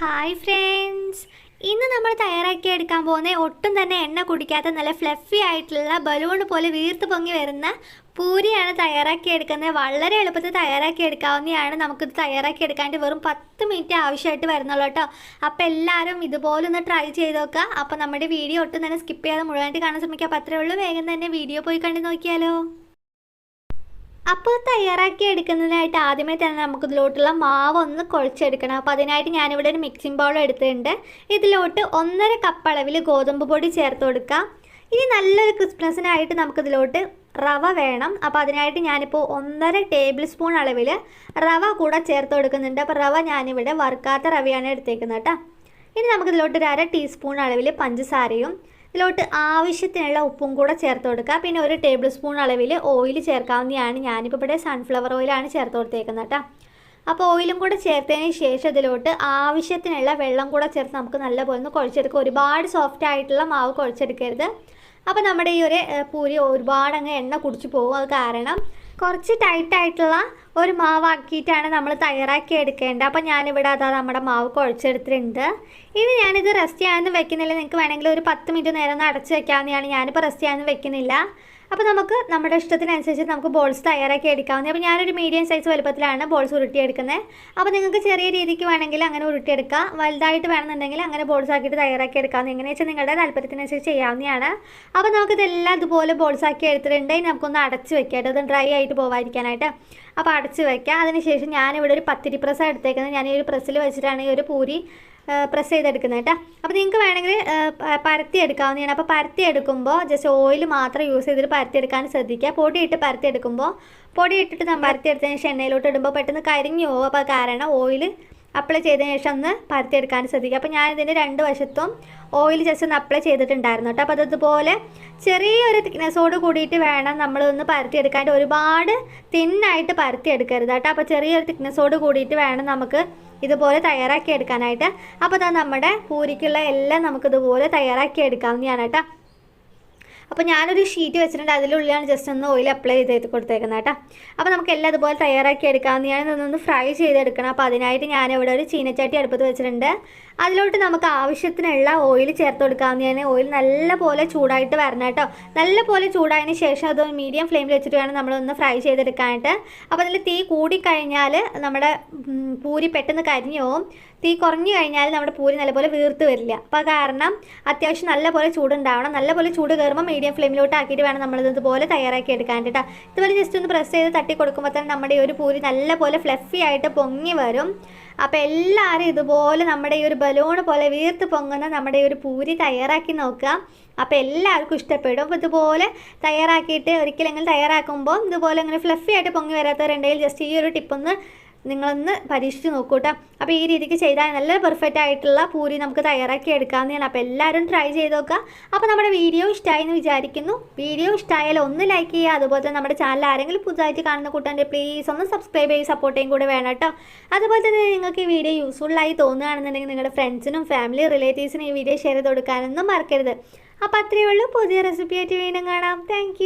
Hi friends ഇന്ന് നമ്മൾ തയ്യാറാക്കി എടുക്കാൻ പോകുന്ന ഒട്ടും തന്നെ എണ്ണ കുടിക്കാത്ത നല്ല ഫ്ലഫി ആയിട്ടുള്ള ബലൂൺ പോലെ വീർത്ത് പൊങ്ങി വരുന്ന പൂരിയാണ് തയ്യാറാക്കി എടുക്കുന്നത്. വളരെ എളുപ്പത്തിൽ തയ്യാറാക്കി എടുക്കാവുന്നതാണ്. നമുക്കിത് തയ്യാറാക്കി എടുക്കാണ്ട് വെറും പത്ത് മിനിറ്റ് ആവശ്യമായിട്ട് വരുന്നുള്ളൂ കേട്ടോ. അപ്പോൾ എല്ലാവരും ഇതുപോലെ ഒന്ന് ട്രൈ ചെയ്ത് നോക്കുക. അപ്പോൾ നമ്മുടെ വീഡിയോ ഒട്ടും തന്നെ സ്കിപ്പ് ചെയ്യാതെ മുഴുവനായിട്ട് കാണാൻ ശ്രമിക്കുക. അപ്പോൾ അത്രയേ ഉള്ളൂ. വേഗം തന്നെ വീഡിയോ പോയി കണ്ടു നോക്കിയാലോ. അപ്പോൾ തയ്യാറാക്കി എടുക്കുന്നതിനായിട്ട് ആദ്യമേ തന്നെ നമുക്ക് ഇതിലോട്ടുള്ള മാവ് ഒന്ന് കുഴച്ചെടുക്കണം. അപ്പോൾ അതിനായിട്ട് ഞാനിവിടെ ഒരു മിക്സിംഗ് ബൗൾ എടുത്തിട്ടുണ്ട്. ഇതിലോട്ട് ഒന്നര കപ്പ് അളവിൽ ഗോതമ്പ് പൊടി ചേർത്ത് കൊടുക്കാം ഇനി നല്ലൊരു ക്രിസ്മസിനായിട്ട് നമുക്കിതിലോട്ട് റവ വേണം. അപ്പോൾ അതിനായിട്ട് ഞാനിപ്പോൾ ഒന്നര ടേബിൾ സ്പൂൺ അളവിൽ റവ കൂടെ ചേർത്ത് കൊടുക്കുന്നുണ്ട്. അപ്പോൾ റവ ഞാനിവിടെ വറുക്കാത്ത റവയാണ് എടുത്തേക്കുന്നത് കേട്ടോ. ഇനി നമുക്കിതിലോട്ട് ഒരു അര ടീസ്പൂൺ അളവിൽ പഞ്ചസാരയും ഇതിലോട്ട് ആവശ്യത്തിനുള്ള ഉപ്പും കൂടെ ചേർത്ത് കൊടുക്കുക. പിന്നെ ഒരു ടേബിൾ സ്പൂൺ അളവിൽ ഓയിൽ ചേർക്കാവുന്നതാണ്. ഞാനിപ്പോൾ ഇവിടെ സൺഫ്ലവർ ഓയിലാണ് ചേർത്ത് കൊടുത്തേക്കുന്നത് കേട്ടോ അപ്പോൾ ഓയിലും കൂടെ ചേർത്തതിന് ശേഷം ഇതിലോട്ട് ആവശ്യത്തിനുള്ള വെള്ളം കൂടെ ചേർത്ത് നമുക്ക് നല്ലപോലെ ഒന്ന് കുഴച്ചെടുക്കുക. ഒരുപാട് സോഫ്റ്റ് ആയിട്ടുള്ള മാവ് കുഴച്ചെടുക്കരുത്. അപ്പോൾ നമ്മുടെ ഈ ഒരു പൂരി ഒരുപാട് അങ്ങ് എണ്ണ കുടിച്ചു പോകും. അത് കാരണം കുറച്ച് ടൈറ്റ് ആയിട്ടുള്ള ഒരു മാവാക്കിയിട്ടാണ് നമ്മൾ തയ്യാറാക്കി എടുക്കേണ്ടത്. അപ്പോൾ ഞാനിവിടെ അതാ നമ്മുടെ മാവ് കുഴച്ചെടുത്തിട്ടുണ്ട്. ഇനി ഞാനിത് റെസ്റ്റ് ചെയ്യാനൊന്നും വെക്കുന്നില്ല. നിങ്ങൾക്ക് വേണമെങ്കിൽ ഒരു പത്ത് മിനിറ്റ് നേരം ഒന്ന് അടച്ച് വെക്കാവുന്നതാണ്. ഞാനിപ്പോൾ റെസ്റ്റ് ചെയ്യാനൊന്നും വെക്കുന്നില്ല. അപ്പോൾ നമുക്ക് നമ്മുടെ ഇഷ്ടത്തിനനുസരിച്ച് നമുക്ക് ബോൾസ് തയ്യാറാക്കി എടുക്കാവുന്നത് അപ്പോൾ ഞാനൊരു മീഡിയം സൈസ് വലുപ്പത്തിലാണ് ബോൾസ് ഉരുട്ടിയെടുക്കുന്നത് അപ്പോൾ നിങ്ങൾക്ക് ചെറിയ രീതിക്ക് വേണമെങ്കിൽ അങ്ങനെ ഉരുട്ടിയെടുക്കാം. വലുതായിട്ട് വേണമെന്നുണ്ടെങ്കിൽ അങ്ങനെ ബോൾസ് ആക്കിയിട്ട് തയ്യാറാക്കി എടുക്കാവുന്ന. എങ്ങനെയാ വെച്ചാൽ നിങ്ങളുടെ താല്പര്യത്തിനനുസരിച്ച് ചെയ്യാവുന്നതാണ്. അപ്പോൾ നമുക്കിതെല്ലാം ഇതുപോലെ ബോൾസ് ആക്കി എടുത്തിട്ടുണ്ടെങ്കിൽ നമുക്കൊന്ന് അടച്ച് വെക്കാം കേട്ടോ. ഇത് ഡ്രൈ ആയിട്ട് പോകാതിരിക്കാനായിട്ട് അപ്പോൾ അടച്ച് വെക്കാം. അതിനുശേഷം ഞാനിവിടെ ഒരു പത്തിരി പ്രസ്സാണ് എടുത്തേക്കുന്നത്. ഞാൻ ഈ ഒരു പ്രസ്സിൽ വെച്ചിട്ടാണ് ഈ ഒരു പൂരി പ്രസ് ചെയ്തെടുക്കുന്നത് കേട്ടോ. അപ്പോൾ നിങ്ങൾക്ക് വേണമെങ്കിൽ പരത്തി എടുക്കാവുന്നതാണ്. അപ്പോൾ പരത്തി എടുക്കുമ്പോൾ ജസ്റ്റ് ഓയിൽ മാത്രം യൂസ് ചെയ്തിട്ട് പരത്തി എടുക്കാൻ ശ്രദ്ധിക്കുക. പൊടിയിട്ട് പരത്തി എടുക്കുമ്പോൾ പൊടി ഇട്ടിട്ട് പരത്തി എടുത്തതിന് ശേഷം എണ്ണയിലോട്ട് ഇടുമ്പോൾ പെട്ടെന്ന് കരിഞ്ഞു പോകും. അപ്പോൾ കാരണം ഓയിൽ അപ്ലൈ ചെയ്തതിന് ശേഷം ഒന്ന് പരത്തിയെടുക്കാൻ ശ്രദ്ധിക്കുക. അപ്പോൾ ഞാനിതിന്റെ രണ്ട് വശത്തും ഓയിൽ ജസ്റ്റ് ഒന്ന് അപ്ലൈ ചെയ്തിട്ടുണ്ടായിരുന്നു കേട്ടോ. അപ്പോൾ അതുപോലെ ചെറിയൊരു തിക്നെസ്സോട് കൂടിയിട്ട് വേണം നമ്മളൊന്ന് പരത്തിയെടുക്കാണ്ട് ഒരുപാട് തിന്നായിട്ട് പരത്തിയെടുക്കരുത് കേട്ടോ. അപ്പോൾ ചെറിയൊരു തിക്നെസ്സോട് കൂടിയിട്ട് വേണം നമുക്ക് ഇതുപോലെ തയ്യാറാക്കി എടുക്കാനായിട്ട് അപ്പോൾ നമ്മുടെ പൂരിക്കുള്ള എല്ലാം നമുക്കിതുപോലെ തയ്യാറാക്കി എടുക്കാവുന്നതാണ് കേട്ടോ. അപ്പോൾ ഞാനൊരു ഷീറ്റ് വെച്ചിട്ടുണ്ട്. അതിലുള്ളിലാണ് ജസ്റ്റ് ഒന്ന് ഓയിൽ അപ്ലൈ ചെയ്ത് കൊടുത്തേക്കുന്നത് കേട്ടോ. അപ്പോൾ നമുക്ക് എല്ലാം അതുപോലെ തയ്യാറാക്കി എടുക്കാവുന്നതാണ് ഒന്ന് ഫ്രൈ ചെയ്തെടുക്കണം. അപ്പോൾ അതിനായിട്ട് ഞാൻ ഇവിടെ ഒരു ചീനച്ചട്ടി അടുപ്പത്ത് വെച്ചിട്ടുണ്ട്. അതിലോട്ട് നമുക്ക് ആവശ്യത്തിനുള്ള ഓയിൽ ചേർത്ത് കൊടുക്കാവുന്നതാണ് ഓയിൽ നല്ല പോലെ ചൂടായിട്ട് വരണം കേട്ടോ. നല്ല പോലെ ചൂടായതിന് ശേഷം അത് മീഡിയം ഫ്ലെയിമിൽ വെച്ചിട്ട് വേണം നമ്മളൊന്ന് ഫ്രൈ ചെയ്തെടുക്കാനായിട്ട്. അപ്പോൾ അതിൽ തീ കൂടിക്കഴിഞ്ഞാൽ നമ്മുടെ പൂരി പെട്ടെന്ന് കരിഞ്ഞു പോകും തീ കുറഞ്ഞു കഴിഞ്ഞാൽ നമ്മുടെ പൂരി നല്ലപോലെ വീർത്ത് വരില്ല. അപ്പോൾ കാരണം അത്യാവശ്യം നല്ലപോലെ ചൂടുണ്ടാവണം. നല്ലപോലെ ചൂട് കയറുമ്പോൾ മീഡിയം ഫ്ലെയിമിലോട്ട് ആക്കിയിട്ട് വേണം നമ്മൾ ഇതുപോലെ തയ്യാറാക്കി എടുക്കാൻ കേട്ടോ. ഇതുപോലെ ജസ്റ്റ് ഒന്ന് പ്രസ് ചെയ്ത് തട്ടി കൊടുക്കുമ്പോൾ തന്നെ നമ്മുടെ ഈ ഒരു പൂരി നല്ലപോലെ ഫ്ലഫി ആയിട്ട് പൊങ്ങി വരും. അപ്പോൾ എല്ലാവരും ഇതുപോലെ നമ്മുടെ ഈ ഒരു ബലൂൺ പോലെ വീർത്ത് പൊങ്ങുന്ന നമ്മുടെ ഈ ഒരു പൂരി തയ്യാറാക്കി നോക്കുക. അപ്പോൾ എല്ലാവർക്കും ഇഷ്ടപ്പെടും. അപ്പോൾ ഇതുപോലെ തയ്യാറാക്കിയിട്ട് ഒരിക്കലെങ്കിലും തയ്യാറാക്കുമ്പോൾ ഇതുപോലെ ഇങ്ങനെ ഫ്ലഫി ആയിട്ട് പൊങ്ങി വരാത്തവരുണ്ടെങ്കിൽ ജസ്റ്റ് ഈ ഒരു ടിപ്പൊന്ന് നിങ്ങളൊന്ന് പരീക്ഷിച്ച് നോക്കൂ അപ്പോൾ ഈ രീതിക്ക് ചെയ്താൽ നല്ല പെർഫെക്റ്റ് ആയിട്ടുള്ള പൂരി നമുക്ക് തയ്യാറാക്കി എടുക്കാവുന്നതാണ്. അപ്പോൾ എല്ലാവരും ട്രൈ ചെയ്ത് നോക്കുക. അപ്പോൾ നമ്മുടെ വീഡിയോ ഇഷ്ടമായി എന്ന് വിചാരിക്കുന്നു. വീഡിയോ ഇഷ്ടമായാൽ ഒന്ന് ലൈക്ക് ചെയ്യുക. അതുപോലെ തന്നെ നമ്മുടെ ചാനൽ ആരെങ്കിലും പുതുതായിട്ട് കാണുന്ന കൂട്ടാന്റെ പ്ലീസ് ഒന്ന് സബ്സ്ക്രൈബ് ചെയ്ത് സപ്പോർട്ട് ചെയ്യും കൂടെ വേണം കേട്ടോ. അതുപോലെ തന്നെ നിങ്ങൾക്ക് ഈ വീഡിയോ യൂസ്ഫുള്ളായി തോന്നുകയാണെന്നുണ്ടെങ്കിൽ നിങ്ങളുടെ ഫ്രണ്ട്സിനും ഫാമിലി റിലേറ്റീവ്സിനും ഈ വീഡിയോ ഷെയർ ചെയ്ത് കൊടുക്കാനൊന്നും മറക്കരുത്. അപ്പോൾ അത്രയേ ഉള്ളൂ. പുതിയ റെസിപ്പി ആയിട്ട് വീണ്ടും കാണാം. താങ്ക്